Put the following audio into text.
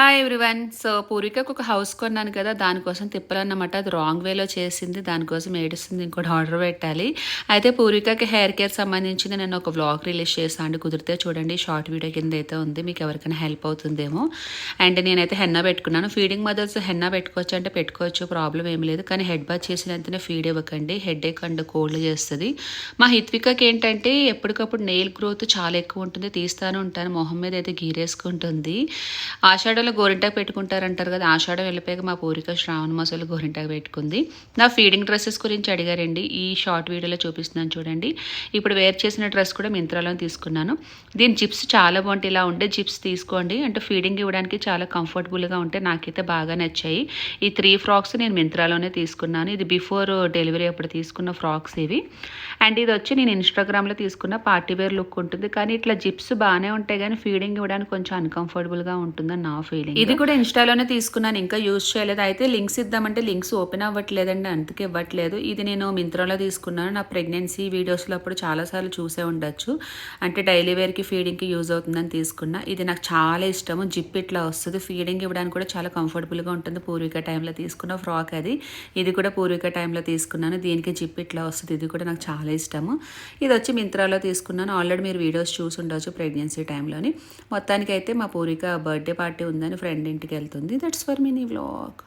Hi everyone so పూర్వికకు ఒక house కొన్నాను కదా దానికోసం తిప్పాలన్నమాట. అది రాంగ్ వేలో చేసింది దానికోసం ఏడుస్తుంది ఇంకోటి ఆర్డర్ పెట్టాలి. అయితే పూర్వికకి హెయిర్ కేర్ సంబంధించింది నేను ఒక వ్లాగ్ రిలీజ్ చేశాను అండి. కుదిరితే చూడండి షార్ట్ వీడియో కింద అయితే ఉంది. మీకు ఎవరికైనా హెల్ప్ అవుతుందేమో. అండ్ నేనైతే హెన్నా పెట్టుకున్నాను. ఫీడింగ్ మదర్స్ హెన్నా పెట్టుకోవచ్చు అంటే పెట్టుకోవచ్చు ప్రాబ్లం ఏం లేదు. కానీ హెడ్ బాత్ చేసినంతనే ఫీడ్ ఇవ్వకండి. హెడ్ ఏక్ అండ్ కోల్డ్ చేస్తుంది. మా హిత్వికకి ఏంటంటే ఎప్పటికప్పుడు నెయిల్ గ్రోత్ చాలా ఎక్కువ ఉంటుంది. తీస్తాను ఉంటాను. మొహం మీద అయితే గీరేసుకుంటుంది ఆషాఢలో గోరింటాకు పెట్టుకుంటారంటారు కదా ఆషాఢం వెళ్ళిపోయాక మా పూరిక శ్రావణ మాసాలు గోరింటాకు పెట్టుకుంది. నా ఫీడింగ్ డ్రెస్సెస్ గురించి అడిగారండి ఈ షార్ట్ వీడియోలో చూపిస్తున్నాను చూడండి. ఇప్పుడు వేర్ చేసిన డ్రెస్ కూడా మింత్రాలో తీసుకున్నాను. దీని జిప్స్ చాలా బాగుంటాయి ఇలా ఉండే జిప్స్ తీసుకోండి. అంటే ఫీడింగ్ ఇవ్వడానికి చాలా కంఫర్టబుల్గా ఉంటే నాకైతే బాగా నచ్చాయి. ఈ త్రీ ఫ్రాక్స్ నేను మింత్రాలోనే తీసుకున్నాను. ఇది బిఫోర్ డెలివరీ అప్పుడు తీసుకున్న ఫ్రాక్స్ ఇవి. అండ్ ఇది వచ్చి నేను ఇన్స్టాగ్రామ్లో తీసుకున్న పార్టీ వేర్ లుక్ ఉంటుంది. కానీ ఇట్లా జిప్స్ బాగానే ఉంటాయి కానీ ఫీడింగ్ ఇవ్వడానికి కొంచెం అన్కంఫర్టబుల్గా ఉంటుందని నా ఫీలింగ్ ఇది కూడా ఇన్స్టాలోనే తీసుకున్నాను ఇంకా యూజ్ చేయలేదు. అయితే లింక్స్ ఇద్దామంటే లింక్స్ ఓపెన్ అవ్వట్లేదండి అందుకే ఇవ్వట్లేదు. ఇది నేను మింత్రాలో తీసుకున్నాను నా ప్రెగ్నెన్సీ వీడియోస్లో అప్పుడు చాలాసార్లు చూసే ఉండొచ్చు. అంటే డైలీ వేర్కి ఫీడింగ్కి యూజ్ అవుతుందని తీసుకున్నా. ఇది నాకు చాలా ఇష్టము జిప్ ఇట్లా వస్తుంది. ఫీడింగ్ ఇవ్వడానికి కూడా చాలా కంఫర్టబుల్గా ఉంటుంది. పూర్విక టైంలో తీసుకున్న ఫ్రాక్ అది. ఇది కూడా పూర్విక టైంలో తీసుకున్నాను దీనికి జిప్ ఇట్లా వస్తుంది. ఇది కూడా నాకు చాలా ఇష్టము. ఇది వచ్చి మింత్రాలో తీసుకున్నాను. ఆల్రెడీ మీరు వీడియోస్ చూసి ఉండొచ్చు ప్రెగ్నెన్సీ టైంలోని. మొత్తానికి అయితే మా పూర్విక బర్త్డే పార్టీ ఉందని ఫ్రెండ్ ఇంటికి వెళ్తుంది. That's for mini vlog